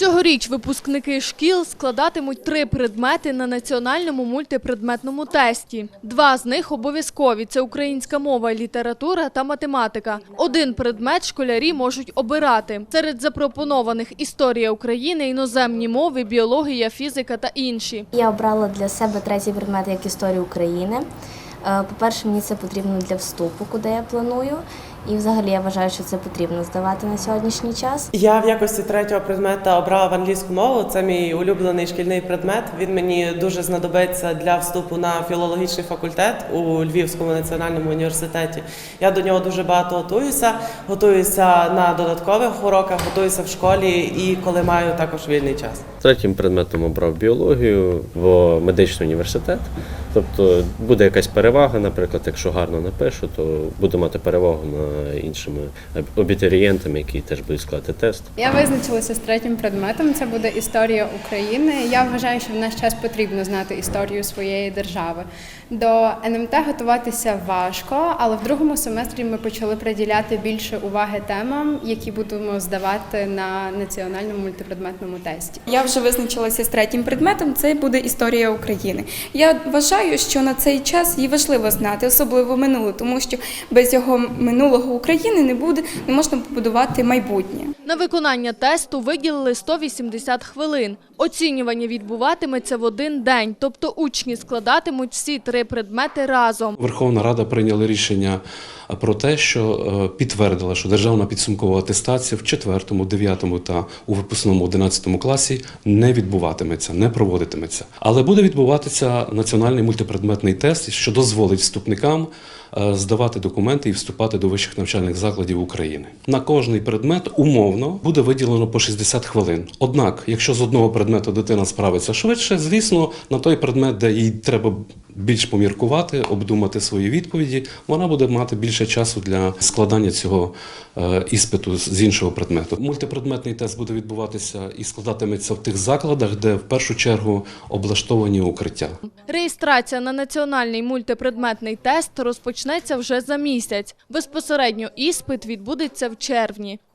Цьогоріч випускники шкіл складатимуть три предмети на національному мультипредметному тесті. Два з них обов'язкові це українська мова, література та математика. Один предмет школярі можуть обирати. Серед запропонованих історія України, іноземні мови, біологія, фізика та інші. Я обрала для себе третій предмет як історію України. Е, По-перше, мені це потрібно для вступу, куди я планую. І взагалі я вважаю, що це потрібно здавати на сьогоднішній час. Я в якості третього предмета обрала англійську мову. Це мій улюблений шкільний предмет. Він мені дуже знадобиться для вступу на філологічний факультет у Львівському національному університеті. Я до нього дуже багато готуюся. Готуюся на додаткових уроках, готуюся в школі і коли маю також вільний час. Третім предметом обрав біологію в медичний університет. Тобто буде якась перевага, наприклад, якщо гарно напишу, то буду мати перевагу над іншими абітурієнтами, які теж будуть складати тест. Я визначилася з третім предметом. Це буде історія України. Я вважаю, що в наш час потрібно знати історію своєї держави. До НМТ готуватися важко, але в другому семестрі ми почали приділяти більше уваги темам, які будемо здавати на національному мультипредметному тесті. Я вже визначилася з третім предметом. Це буде історія України. Я вважаю, що на цей час її важливо знати, особливо минуле, тому що без його минулого України не буде, не можна побудувати майбутнє. На виконання тесту виділили 180 хвилин. Оцінювання відбуватиметься в один день, тобто учні складатимуть всі три предмети разом. Верховна Рада прийняла рішення про те, що е, підтвердила, що державна підсумкова атестація в 4, 9 та у випускному 11 класі не відбуватиметься, не проводитиметься. Але буде відбуватися національний мультипредметний тест, що дозволить вступникам е, здавати документи і вступати до вищих навчальних закладів України. На кожний предмет умовно буде виділено по 60 хвилин. Однак, якщо з одного предмету дитина справиться швидше, звісно, на той предмет, де їй треба більш поміркувати, обдумати свої відповіді, вона буде мати більше часу для складання цього е, іспиту з іншого предмету. Мультипредметний тест буде відбуватися і складатиметься в тих закладах, де в першу чергу облаштовані укриття. Реєстрація на національний мультипредметний тест розпочнеться вже за місяць. Безпосередньо іспит відбудеться в червні.